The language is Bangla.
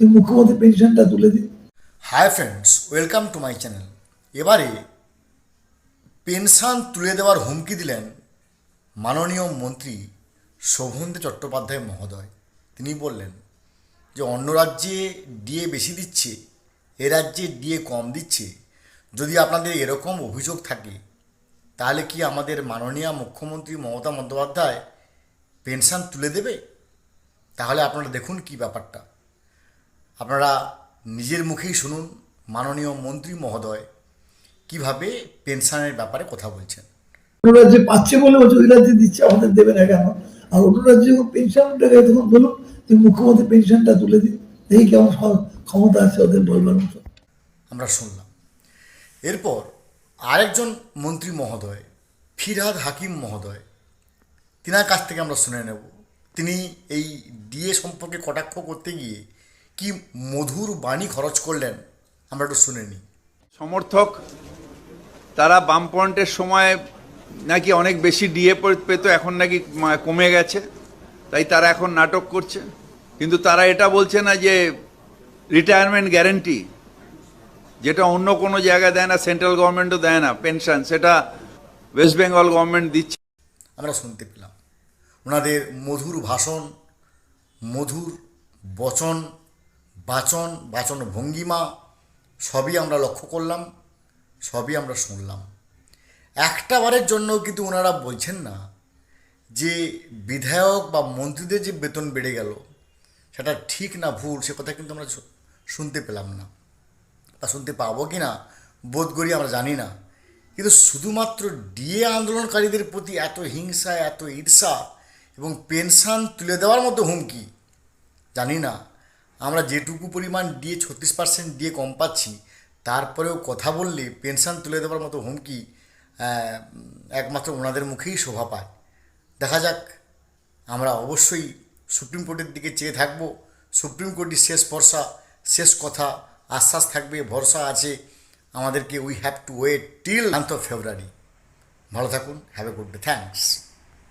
তুমি মুখ্যমন্ত্রী পেনশনটা তুলে দিন hi friends welcome to my channel এবারে পেনশন তুলে দেওয়ার হুমকি দিলেন মাননীয় মন্ত্রী শোভন্ত চট্টোপাধ্যায় মহোদয়। তিনি বললেন যে, অন্য রাজ্যে ডিএ বেশি দিচ্ছে, এ রাজ্যে ডিএ কম দিচ্ছে, যদি আপনাদের এরকম অভিযোগ থাকে, তাহলে কি আমাদের মাননীয় মুখ্যমন্ত্রী মমতা বন্দ্যোপাধ্যায় পেনশন তুলে দেবে? তাহলে আপনারা দেখুন কি ব্যাপারটা। আপনারা নিজের মুখেই শুনুন মাননীয় মন্ত্রী মহোদয় কীভাবে পেনশনের ব্যাপারে কথা বলছেন। রাজ্যে পাচ্ছে বলে ওই রাজ্যে দিচ্ছে আমাদের দেবে না কেন? আর অন্য রাজ্যে যখন পেনশনটা তখন বলুন তুমি মুখ্যমন্ত্রী পেনশনটা তুলে দিন। এই কেমন ক্ষমতা আছে ওদের বলবার মতো। আমরা শুনলাম। এরপর আরেকজন মন্ত্রী মহোদয় ফিরহাদ হাকিম মহোদয় তিনার কাছ থেকে আমরা শুনে নেব। তিনি এই ডিএ সম্পর্কে কটাক্ষ করতে গিয়ে কি মধুর বাণী খরচ করলেন? আমরা একটু শুনে নিই। সমর্থক তারা বামপন্টের সময় নাকি অনেক বেশি ডিএ পেতো এখন নাকি কমে গেছে। তাই তারা এখন নাটক করছে। কিন্তু তারা এটা বলছে না যে রিটায়ারমেন্ট গ্যারেন্টি যেটা অন্য কোনো জায়গায় দেয় না সেন্ট্রাল গভর্নমেন্টও দেয় না পেনশন সেটা ওয়েস্ট বেঙ্গল গভর্নমেন্ট দিচ্ছে। আমরা শুনতে পেলাম। ওনাদের মধুর ভাষণ মধুর বচন বাচন বাচন ভঙ্গিমা, সবই আমরা লক্ষ্য করলাম, সবই আমরা শুনলাম। একটা বারের জন্য কিন্তু ওনারা বলছেন না যে বিধায়ক বা মন্ত্রীদের যে বেতন বেড়ে গেল, সেটা ঠিক না ভুল, সে কথা কিন্তু আমরা শুনতে পেলাম না। বা শুনতে পাবো কি না, বোধ করি আমরা জানি না। কিন্তু শুধুমাত্র ডিএ আন্দোলনকারীদের প্রতি এত হিংসা, এত ঈর্ষা এবং পেনশন তুলে দেওয়ার মতো হুমকি, জানি না। আমরা যেটুকু পরিমাণ ডিএ ছত্রিশ পার্সেন্ট ডিএ কম পাচ্ছি, তারপরেও কথা বললে পেনশন তুলে দেওয়ার মতো হুমকি একমাত্র ওনাদের মুখেই শোভা পায়। দেখা যাক, আমরা অবশ্যই সুপ্রিম কোর্টের দিকে চেয়ে থাকব। সুপ্রিম কোর্টই শেষ ভরসা, শেষ কথা, আশ্বাস থাকবে, ভরসা আছে। আমাদেরকে we have to wait till ninth of February ভালো থাকুন have a good day thanks